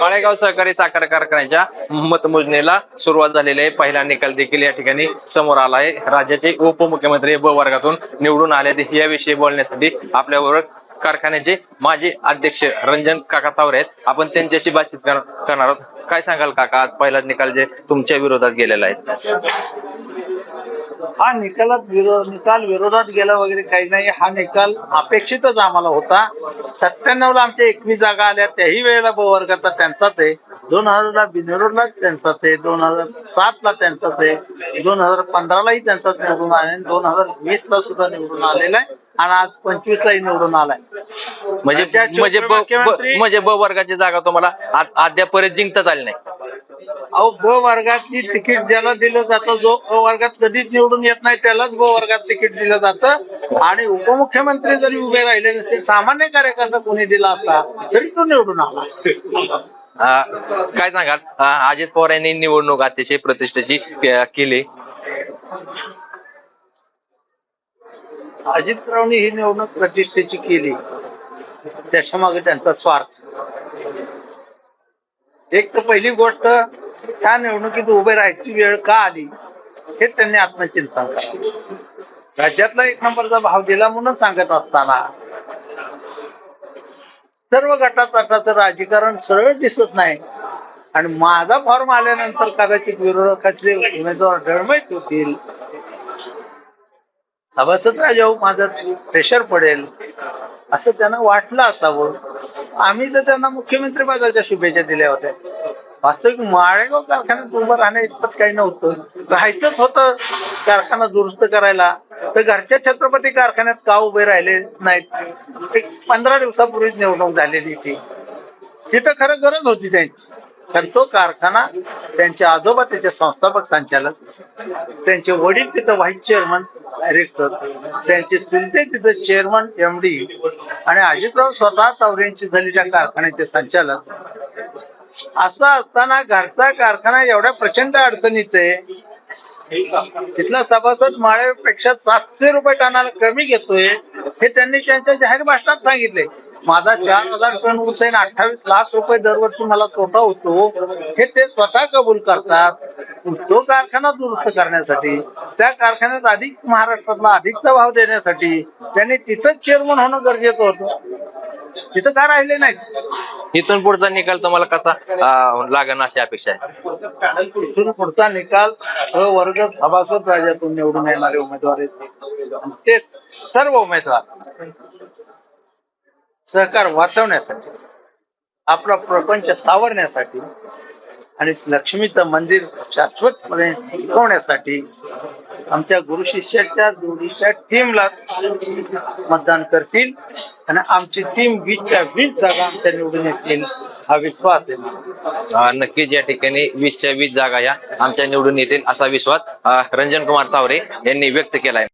माळेगाव सहकारी साखर कारखान्याच्या मतमोजणीला सुरुवात झालेली आहे. पहिला निकाल देखील या ठिकाणी समोर आला आहे. राज्याचे उपमुख्यमंत्री ब वर्गातून निवडून आले याविषयी बोलण्यासाठी आपल्याबरोबर कारखान्याचे माजी अध्यक्ष रंजन काका तावरे आहेत. आपण त्यांच्याशी बातचीत करणार आहोत. काय सांगाल काका? आज पहिला निकाल जे तुमच्या विरोधात गेलेला आहे. हा निकालात विरोध निकाल विरोधात गेला वगैरे काही नाही. हा निकाल अपेक्षितच आम्हाला होता. सत्त्याण्णव ला आमच्या एकवीस जागा आल्या. त्याही वेळेला ब वर्गाचा त्यांचाच आहे. दोन हजारला बिनविरोधला त्यांचाच आहे दोन हजार सात ला त्यांचाच आहे दोन हजार पंधरालाही त्यांचाच निवडून आले आणि दोन हजार वीस ला सुद्धा निवडून आलेला आहे आणि आज पंचवीस लाही निवडून आलाय. म्हणजे म्हणजे ब- म्हणजे ब वर्गाची जागा तुम्हाला आ- अद्यापर्यंत जिंकताच आली नाही. अहो ब वर्गातली तिकीट ज्याला दिलं जातं जो अ वर्गात कधीच निवडून येत नाही त्यालाच ब वर्गात तिकीट दिलं जातं. आणि उपमुख्यमंत्री जरी उभे राहिले नसते सामान्य कार्यकर्ता कोणी दिला असता तरी तो निवडून आला आ, काय सांगाल? अजित पवार यांनी निवडणूक अतिशय प्रतिष्ठेची केली. अजितरावनी ही निवडणूक प्रतिष्ठेची केली. त्याच्यामागे त्यांचा स्वार्थ. एक तर पहिली गोष्ट त्या निवडणुकीत उभे राहायची वेळ का आली हे त्यांनी आत्मचिंतन करावं. राज्यातला एक नंबरचा भाव दिला म्हणून सांगत असताना सर्व गटातटाचं राजकारण सरळ दिसत नाही. आणि माझा फॉर्म आल्यानंतर कदाचित विरोधकातले उमेदवार डळमळीत होतील. सभासद राजाऊ माझं प्रेशर पडेल. असं त्यांना वाटलं असावं. आम्ही तर त्यांना मुख्यमंत्री पदाच्या शुभेच्छा दिल्या होत्या. वास्तविक माळेगाव कारखान्यात उभं राहण्या इतपत काही नव्हतं. राहायचंच होतं कारखाना दुरुस्त करायला. तर घरच्या छत्रपती कारखान्यात का उभे राहिले नाहीत? एक पंधरा दिवसापूर्वीच निवडणूक झालेली ती तिथं खरं गरज होती त्यांची. कारण तो कारखाना त्यांचे आजोबा त्याचे संस्थापक संचालक त्यांचे वडील तिथं व्हाईस चेअरमन डायरेक्टर त्यांचे चुलते तिथं चेअरमन एम डी आणि अजितराव स्वतः तावरेंची झाली त्या कारखान्याचे संचालक. असं असताना घरचा कारखाना एवढ्या प्रचंड अडचणीत आहे तिथला सभासद माळ्यापेक्षा सातशे रुपये टनाला कमी घेतोय हे त्यांनी त्यांच्या जाहीर भाषणात सांगितले. माझा चार हजार टन ऊस आहे अठ्ठावीस लाख रुपये दरवर्षी मला तोटा होतो. हे ते स्वतः कबूल करतात. तो कारखाना दुरुस्त करण्यासाठी त्या कारखान्यात अधिक महाराष्ट्रातला अधिकचा भाव देण्यासाठी त्यांनी तिथंच चेअरमन होणं गरजेचं होतं. तिथं का राहिले नाही इथून पुढचा निकाल तुम्हाला कसा लागण अशी अपेक्षा आहे? इथून पुढचा निकाल वर्ग सभासद राज्यातून निवडून येणारे उमेदवार ते सर्व उमेदवार सहकार वाचवण्यासाठी आपला प्रपंच सावरण्यासाठी आणि लक्ष्मीचं मंदिर शाश्वतपणे टिकवण्यासाठी आमच्या गुरु शिष्याच्या जोडीच्या टीमला मतदान करतील. आणि आमची टीम वीसच्या वीस जागा आमच्या निवडून येतील हा विश्वास आहे नक्कीच या ठिकाणी वीसच्या वीस जागा या आमच्या निवडून येतील असा विश्वास रंजन कुमार तावरे यांनी व्यक्त केलाय.